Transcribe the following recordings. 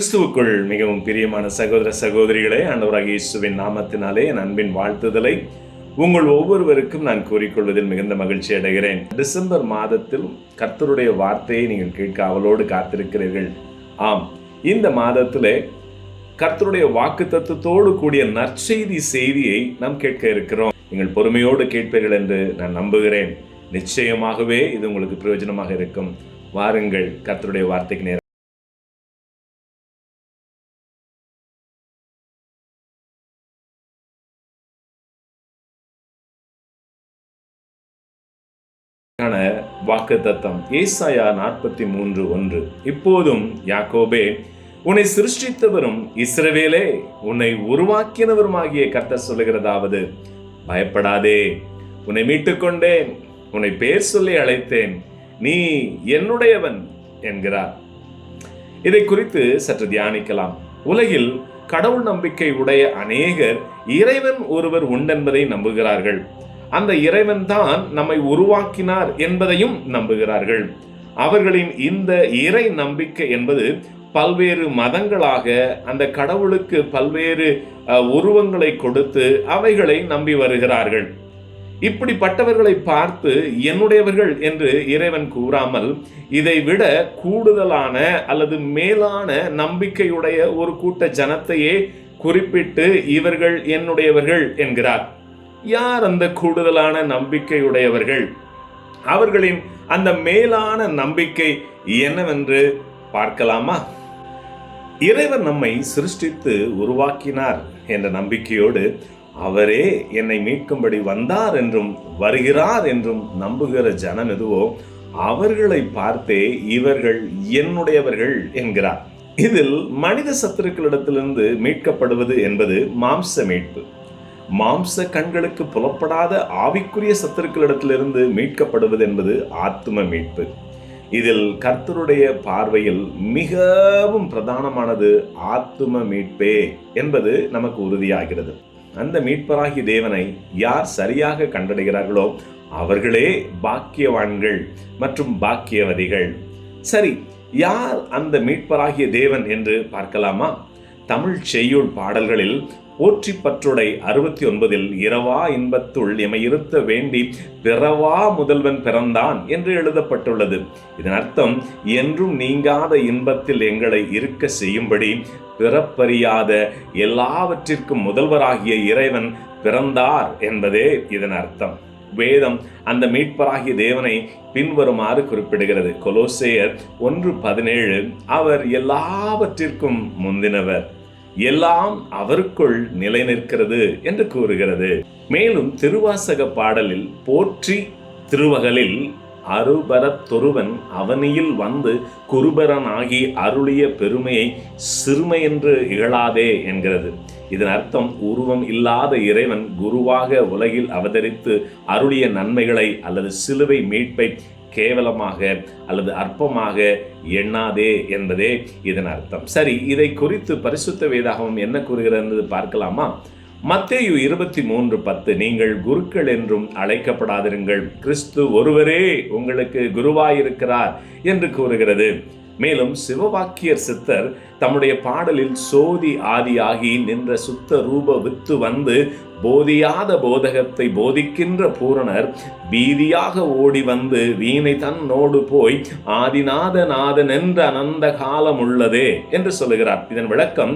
கிறிஸ்துவுக்குள் மிகவும் பிரியமான சகோதர சகோதரிகளே ஆண்டவராக இயேசுவின் நாமத்தினாலே என் அன்பின் வாழ்த்துதலை உங்கள் ஒவ்வொருவருக்கும் நான் கூறிக்கொள்வதில் மிகுந்த மகிழ்ச்சி அடைகிறேன். டிசம்பர் மாதத்தில் கர்த்தருடைய வார்த்தையை நீங்கள் கேட்க அவளோடு காத்திருக்கிறீர்கள். ஆம் இந்த மாதத்திலே கர்த்தருடைய வாக்கு தத்துவத்தோடு கூடிய நற்செய்தி செய்தியை நாம் கேட்க இருக்கிறோம். நீங்கள் பொறுமையோடு கேட்பீர்கள் என்று நான் நம்புகிறேன். நிச்சயமாகவே இது உங்களுக்கு பிரயோஜனமாக இருக்கும். வாருங்கள் கர்த்தருடைய வார்த்தைக்கு நேரம் வாக்கு தத்தம் ஏசாயா நாற்பத்தி மூன்று ஒன்று. இப்போதும் யாக்கோபே உன்னை சிருஷ்டித்தவரும் இஸ்ரவேலே உன்னை உருவாக்கினவருமாகிய கர்த்தர் சொல்லுகிறதாவது பயப்படாதே. உன்னை மீட்டுக்கொண்டேன் உன்னை பேர் சொல்லி அழைத்தேன் நீ என்னுடையவன் என்கிறார். இதை குறித்து சற்று தியானிக்கலாம். உலகில் கடவுள் நம்பிக்கை உடைய அநேகர் இறைவன் ஒருவர் உண்டென்பதை நம்புகிறார்கள். அந்த இறைவன் தான் நம்மை உருவாக்கினார் என்பதையும் நம்புகிறார்கள். அவர்களின் இந்த இறை நம்பிக்கை என்பது பல்வேறு மதங்களாக அந்த கடவுளுக்கு பல்வேறு உருவங்களை கொடுத்து அவைகளை நம்பி வருகிறார்கள். இப்படிப்பட்டவர்களை பார்த்து என்னுடையவர்கள் என்று இறைவன் கூறாமல் இதை விட கூடுதலான அல்லது மேலான நம்பிக்கையுடைய ஒரு கூட்ட ஜனத்தையே குறிப்பிட்டு இவர்கள் என்னுடையவர்கள் என்கிறார். யார் அந்த கூடுதலான நம்பிக்கையுடையவர்கள்? அவர்களின் அந்த மேலான நம்பிக்கை என்னவென்று பார்க்கலாமா? இறைவன் நம்மை சிருஷ்டித்து உருவாக்கினார் என்ற நம்பிக்கையோடு அவரே என்னை மீட்கும்படி வந்தார் என்றும் வருகிறார் என்றும் நம்புகிற ஜனம் எதுவோ அவர்களை பார்த்தே இவர்கள் என்னுடையவர்கள் என்கிறார். இதில் மனித சத்துருக்களிடத்திலிருந்து மீட்கப்படுவது என்பது மாம்ச மீட்பு. மாம்ச கண்களுக்கு புலப்படாத ஆவிக்குரிய சத்துருக்களிடத்திலிருந்து மீட்கப்படுவது என்பது ஆத்ம மீட்பு. இதில் கர்த்தருடைய பார்வையில் மிகவும் பிரதானமானது ஆத்ம மீட்பே என்பது நமக்கு உறுதியாகிறது. அந்த மீட்பராகிய தேவனை யார் சரியாக கண்டடைகிறார்களோ அவர்களே பாக்கியவான்கள் மற்றும் பாக்கியவதிகள். சரி யார் அந்த மீட்பராகிய தேவன் என்று பார்க்கலாமா? தமிழ் செய்யுள் பாடல்களில் பற்றுடை அறுபத்தி ஒன்பதில் இரவா இன்பத்துள் எமை இருத்த வேண்டி பிறவா முதல்வன் பிறந்தான் என்று எழுதப்பட்டுள்ளது. இதன் அர்த்தம் என்றும் நீங்காத இன்பத்தில் எங்களை இருக்க செய்யும்படி பிறப்பறியாத எல்லாவற்றிற்கும் முதல்வராகிய இறைவன் பிறந்தார் என்பதே இதன் அர்த்தம். வேதம் அந்த மீட்பராகிய தேவனை பின்வருமாறு குறிப்பிடுகிறது. கொலோசேயர் ஒன்று பதினேழு அவர் எல்லாவற்றிற்கும் முந்தினவர். எல்லாம் அவருக்குள் நிலை நிற்கிறது என்று கூறுகிறது. மேலும் திருவாசக பாடலில் போற்றி திருவகலில் அருபரத்தொருவன் அவனியில் வந்து குருபரனாகி அருளிய பெருமையை சிறுமை என்று இகழாதே என்கிறது. இதன் அர்த்தம் உருவம் இல்லாத இறைவன் குருவாக உலகில் அவதரித்து அருளிய நன்மைகளை அல்லது சிலுவை மீட்பை கேவலமாக அல்லது அற்பமாக எண்ணாதே என்பதே இதன் அர்த்தம். சரி இதை குறித்து பரிசுத்த வேதாகமம் என்ன கூறுகிறது என்பது பார்க்கலாமா? மத்தேயு இருபத்தி மூன்று பத்து நீங்கள் குருக்கள் என்றும் அழைக்கப்படாதிருங்கள். கிறிஸ்து ஒருவரே உங்களுக்கு குருவாயிருக்கிறார் என்று கூறுகிறது. மேலும் சிவவாக்கியர் சித்தர் தம்முடைய பாடலில் சோதி ஆதியாகி நின்ற சுத்த ரூப வித்து வந்து போதியாத போதகத்தை போதிக்கின்ற பூரணர் பீதியாக ஓடி வந்து வீணை தன்னோடு போய் ஆதிநாத நாதன் என்ற அனந்த காலம் உள்ளதே என்று சொல்லுகிறார். இதன் விளக்கம்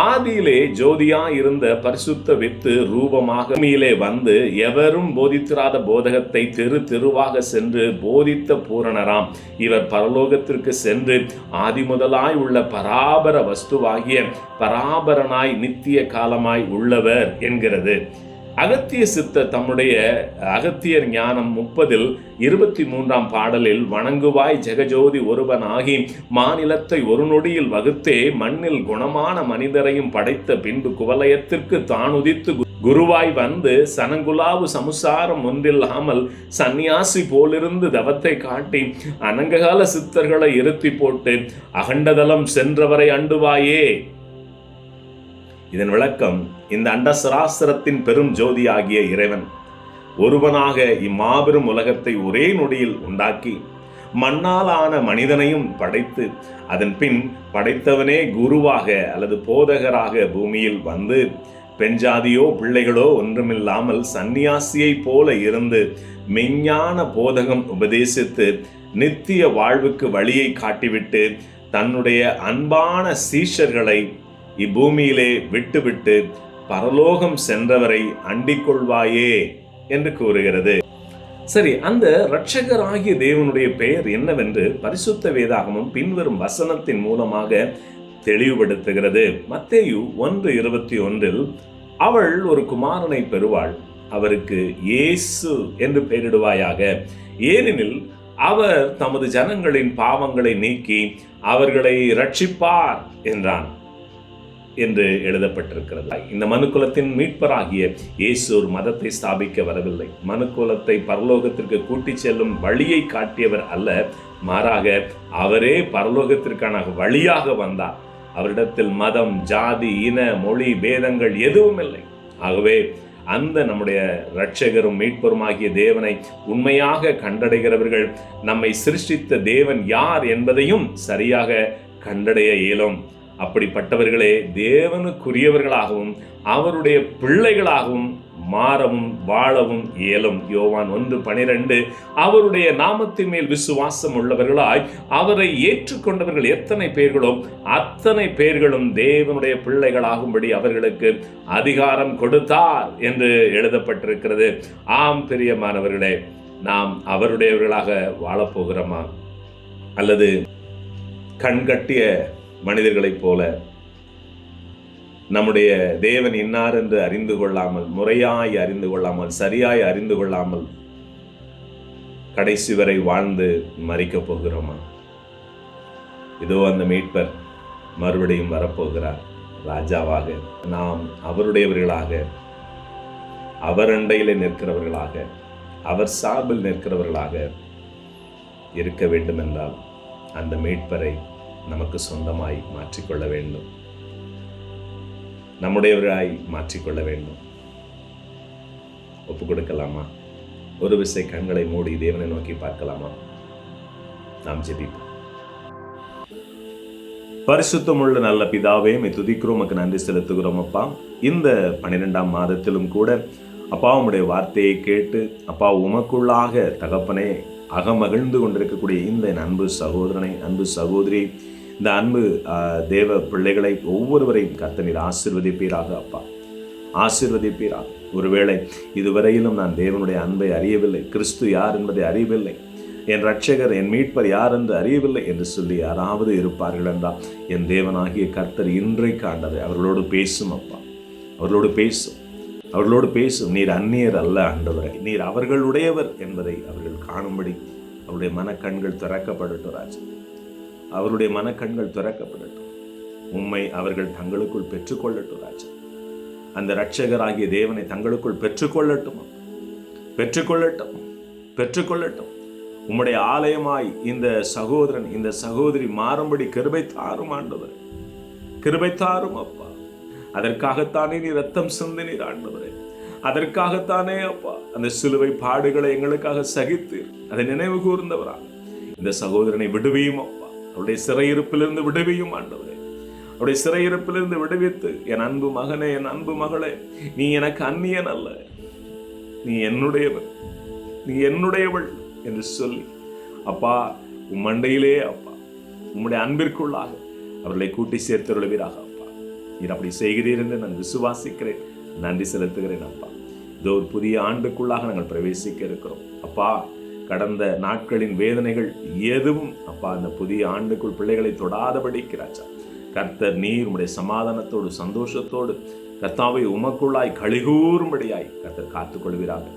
ஆதியிலே ஜோதியா இருந்த பரிசுத்த வித்து ரூபமாக பூமியிலே வந்து எவரும் போதித்திராத போதகத்தை தெரு தெருவாக சென்று போதித்த பூரணராம். இவர் பரலோகத்திற்கு சென்று ஆதி முதலாய் உள்ள பராபர வஸ்துவாகிய பராபரனாய் நித்திய காலமாய் உள்ளவர் என்கிறது. அகத்திய சித்த தம்முடைய அகத்தியர் ஞானம் முப்பதில் இருபத்தி மூன்றாம் பாடலில் வணங்குவாய் ஜெகஜோதி ஒருவனாகி மாநிலத்தை ஒரு நொடியில் வகுத்தே மண்ணில் குணமான மனிதரையும் படைத்த பின்பு குவலயத்திற்கு தானுதித்து கு- குருவாய் வந்து சனங்குலாவு சமுசாரம் ஒன்றில்லாமல் சந்நியாசி போலிருந்து தவத்தை காட்டி அனங்ககால சித்தர்களை இருத்தி போட்டு அகண்டதலம் சென்றவரை அண்டுவாயே இதன் விளக்கம் இந்த அண்டசராசரத்தின் பெரும் ஜோதியாகிய இறைவன். ஒருவனாக இம்மாபெரும் உலகத்தை ஒரே நொடியில் உண்டாக்கி மண்ணாலான மனிதனையும் படைத்து அதன் பின் படைத்தவனே குருவாக அல்லது போதகராக பூமியில் வந்து பெண் ஜாதியோ பிள்ளைகளோ ஒன்றுமில்லாமல் சந்நியாசியைப் போல இருந்து மெஞ்ஞான போதகம் உபதேசித்து நித்திய வாழ்வுக்கு வழியை காட்டிவிட்டு தன்னுடைய அன்பான சீஷர்களை இப்பூமியிலே விட்டுவிட்டு பரலோகம் சென்றவரை அண்டிக்கொள்வாயே என்று கூறுகிறது. சரி அந்த ரட்சகராகிய தேவனுடைய பெயர் என்னவென்று பரிசுத்த வேதாகமும் பின்வரும் வசனத்தின் மூலமாக தெளிவுபடுத்துகிறது. மத்தேயு ஒன்று இருபத்தி ஒன்றில் அவள் ஒரு குமாரனை பெறுவாள் அவருக்கு இயேசு என்று பெயரிடுவாயாக. ஏனெனில் அவர் தமது ஜனங்களின் பாவங்களை நீக்கி அவர்களை ரட்சிப்பார் என்றான். என்று எழுதப்பட்டிருக்கிறது. இந்த மனுக்குலத்தின் மீட்பராகிய இயேசு ஒரு மதத்தை ஸ்தாபிக்க வரவில்லை. மனுக்குலத்தை பரலோகத்திற்கு கூட்டிச் செல்லும் வழியை காட்டியவர் அல்ல. மாறாக அவரே பரலோகத்திற்கான வழியாக வந்தார். அவரிடத்தில் மதம் ஜாதி இன மொழி பேதங்கள் எதுவும் இல்லை. ஆகவே அந்த நம்முடைய இரட்சகரும் மீட்பருமாகிய தேவனை உண்மையாக கண்டடைகிறவர்கள் நம்மை சிருஷ்டித்த தேவன் யார் என்பதையும் சரியாக கண்டடைய இயலும். அப்படிப்பட்டவர்களே தேவனுக்குரியவர்களாகவும் அவருடைய பிள்ளைகளாகவும் மாறவும் வாழவும் இயலும். யோவான் ஒன்று பனிரெண்டு அவருடைய நாமத்தின் மேல் விசுவாசம் உள்ளவர்களாய் அவரை ஏற்றுக்கொண்டவர்கள் எத்தனை பேர்களோ அத்தனை பேர்களும் தேவனுடைய பிள்ளைகளாகும்படி அவர்களுக்கு அதிகாரம் கொடுத்தார் என்று எழுதப்பட்டிருக்கிறது. ஆம் பிரியமானவர்களே நாம் அவருடையவர்களாக வாழப்போகிறோமா? அல்லது கண்கட்டிய மனிதர்களைப் போல. நம்முடைய தேவன் இன்னார் என்று அறிந்து கொள்ளாமல் முறையாய் அறிந்து கொள்ளாமல் சரியாய் அறிந்து கொள்ளாமல் கடைசி வரை வாழ்ந்து மறிக்கப் போகிறோமா? இதோ அந்த மீட்பர் மறுபடியும் வரப்போகிறார் ராஜாவாக நாம் அவருடையவர்களாக அவர் அண்டையில் நிற்கிறவர்களாக அவர் சார்பில் நிற்கிறவர்களாக இருக்க வேண்டும் என்றால் அந்த மீட்பரை நமக்கு சொந்தமாய் மாற்றிக்கொள்ள வேண்டும். நம்முடையவராய் மாற்றிக்கொள்ள வேண்டும். ஒப்பு கொடுக்கலாமா ஒரு விசை கண்களை மூடி தேவனை நோக்கி பார்க்கலாமா நாம் ஜெபிப்போம் பரிசுத்தமுள்ள நல்ல பிதாவே மை துதிக்கிறோம் உமக்கு நன்றி செலுத்துகிறோம் அப்பா இந்த பன்னிரெண்டாம் மாதத்திலும் கூட அப்பா உம்முடைய வார்த்தையை கேட்டு அப்பா உமக்குள்ளாக தகப்பனே அகமகிழ்ந்து கொண்டிருக்கக்கூடிய இந்த என் அன்பு சகோதரனை அன்பு சகோதரி இந்த அன்பு தேவ பிள்ளைகளை ஒவ்வொருவரையும் கத்தனில் ஆசிர்வதிப்பீராக அப்பா. ஆசிர்வதிப்பீராக. ஒருவேளை இதுவரையிலும் நான் தேவனுடைய அன்பை அறியவில்லை கிறிஸ்து யார் என்பதை அறியவில்லை என் ரட்சகர் என் மீட்பர் யார் என்று அறியவில்லை என்று சொல்லி யாராவது இருப்பார்கள் என்றால் என் தேவனாகிய கர்த்தர் இன்றைக்கு ஆண்டதை அவர்களோடு பேசும் அப்பா. அவர்களோடு பேசும். அவர்களோடு பேசும். நீர் அந்நியர் அல்ல ஆண்டவரை. நீர் அவர்களுடையவர் என்பதை அவர்கள் காணும்படி அவருடைய மனக்கண்கள் திறக்கப்படட்டும் ராஜா. அவருடைய மனக்கண்கள் திறக்கப்படட்டும். உம்மை அவர்கள் தங்களுக்குள் பெற்றுக்கொள்ளட்டும் ராஜா. அந்த இரட்சகராகிய தேவனை தங்களுக்குள் பெற்றுக்கொள்ளட்டும் பெற்றுக்கொள்ளட்டும் பெற்றுக்கொள்ளட்டும். உம்முடைய ஆலயமாய் இந்த சகோதரன் இந்த சகோதரி மாறும்படி கிருபை தாரும் ஆண்டவர். கிருபை தாரும் அப்பா. அதற்காகத்தானே நீ ரத்தம் சிந்தினீர் ஆண்டவரே. அதற்காகத்தானே அப்பா அந்த சிலுவை பாடுகளை எங்களுக்காக சகித்து அதை நினைவு கூர்ந்தவரா. இந்த சகோதரனை விடுவியும் அப்பா. அவருடைய சிறையிருப்பிலிருந்து விடுவியும் ஆண்டவரே. அவருடைய சிறையிருப்பிலிருந்து விடுவித்து என் அன்பு மகனே என் அன்பு மகளே நீ எனக்கு அந்நியன் அல்ல. நீ என்னுடையவன். நீ என்னுடையவள் என்று சொல்லி அப்பா உம் மண்டையிலே அப்பா உம்முடைய அன்பிற்குள்ளாக அவர்களை கூட்டி சேர்த்தருளுவீராக அப்பா. நீர் அப்படி செய்கிறீர் என்று நான் விசுவாசிக்கிறேன். நன்றி செலுத்துகிறேன் அப்பா. இதோ ஒரு புதிய ஆண்டுக்குள்ளாக நாங்கள் பிரவேசிக்க இருக்கிறோம். அப்பா கடந்த நாட்களின் வேதனைகள் எதுவும் அப்பா அந்த புதிய ஆண்டுக்குள் பிள்ளைகளை தொடாதபடிக்கு ராஜா கர்த்தர் நீர் உடைய சமாதானத்தோடு சந்தோஷத்தோடு கர்த்தாவை உமக்குள்ளாய் கழிகூறும்படியாய் கர்த்தர் காத்துக்கொள்வீராக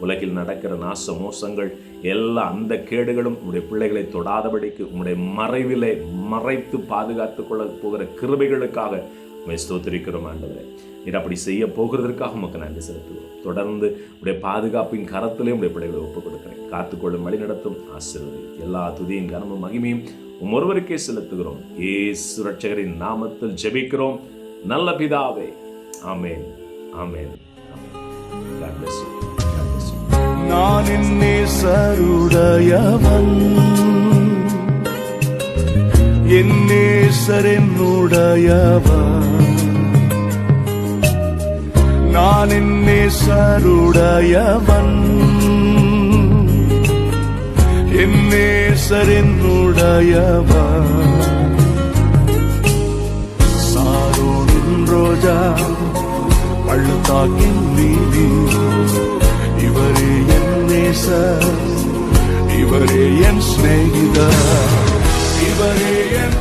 உலகில் நடக்கிற நாச மோசங்கள் எல்லா அந்த கேடுகளும் உடைய பிள்ளைகளை தொடாதபடிக்கு உங்களுடைய மறைவிலே மறைத்து பாதுகாத்துக் கொள்ள போகிற கிருபைகளுக்காக உண்மை ஸ்தோத்திரிக்கிறோம் ஆண்டவரே. நீர் அப்படி செய்ய போகிறதற்காக உமக்கு நன்றி செலுத்துகிறோம். தொடர்ந்து உடைய பாதுகாப்பின் கரத்திலே உடைய பிள்ளைகளை ஒப்புக் கொடுக்கிறேன். காத்துக்கொள்ளும் வழி நடத்தும் ஆசிர்வதி எல்லா துதியும் கனமும் மகிமையும் உம் ஒருவருக்கே செலுத்துகிறோம். ஏ சுரட்சகரின் நாமத்தில் ஜெபிக்கிறோம். நல்ல பிதாவே. ஆமேன். ஆமேன். நான் என்னே சருடையவன் என்னே சரென்னுடையவன் நான் நேசருடையவன் நேசரினுடையவர் நான் என் நேசருடையவன் என் நேசரினுடையவன் சாரோனின் ரோஜா பள்ளத்தாக்கின் வீதி இவரே என் நேசர் இவரே என் சிநேகிதர் இவரே என்